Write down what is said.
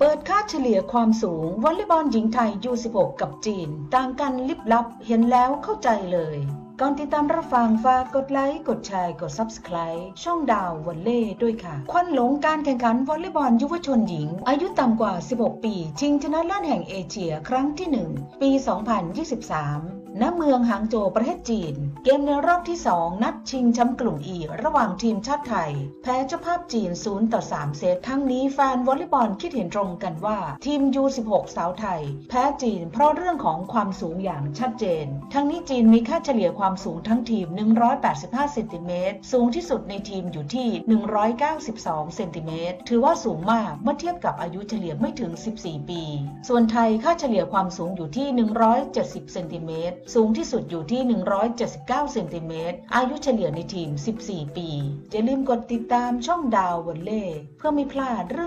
เปิดค่าเฉลี่ยความสูงวอลเลย์บอลหญิงไทย U16 กับจีน ต่างกันลิบลับ เห็นแล้วเข้าใจเลย ก่อนติดตามรับฟังฝากกดไลค์ กดแชร์ กด Subscribe ช่องดาววอลเล่ด้วยค่ะ ควันหลงการแข่งขันวอลเลย์บอลยุวชนหญิง อายุต่ำกว่า 16 ปี ชิงชนะเลิศแห่งเอเชียครั้งที่ 1 ปี 2023 ณ เมืองหางโจวประเทศจีน เกมในรอบที่ 2 นัดชิงแชมป์กลุ่มอีระหว่างทีมชาติไทย แพ้เจ้าภาพจีน 0 ต่อ 3 เซต ทั้งนี้แฟนวอลเลย์บอลคิดเห็นตรงกันว่า ทีม U16 สาวไทย แพ้จีนเพราะเรื่องของความสูงอย่างชัดเจน ทั้งนี้จีนมีค่าเฉลี่ยความความสูงทั้งทีม 185 เซนติเมตร สูงที่สุดในทีมอยู่ที่ 192 เซนติเมตร ถือว่าสูงมากเมื่อเทียบกับอายุเฉลี่ยไม่ถึง 14 ปี ส่วนไทยค่าเฉลี่ยความสูงอยู่ที่ 170 เซนติเมตร สูงที่สุดอยู่ที่ 179 เซนติเมตร อายุเฉลี่ยในทีม 14 ปี อย่าลืมกดติดตามช่องดาววันเล่เพื่อไม่พลาดเรื่อง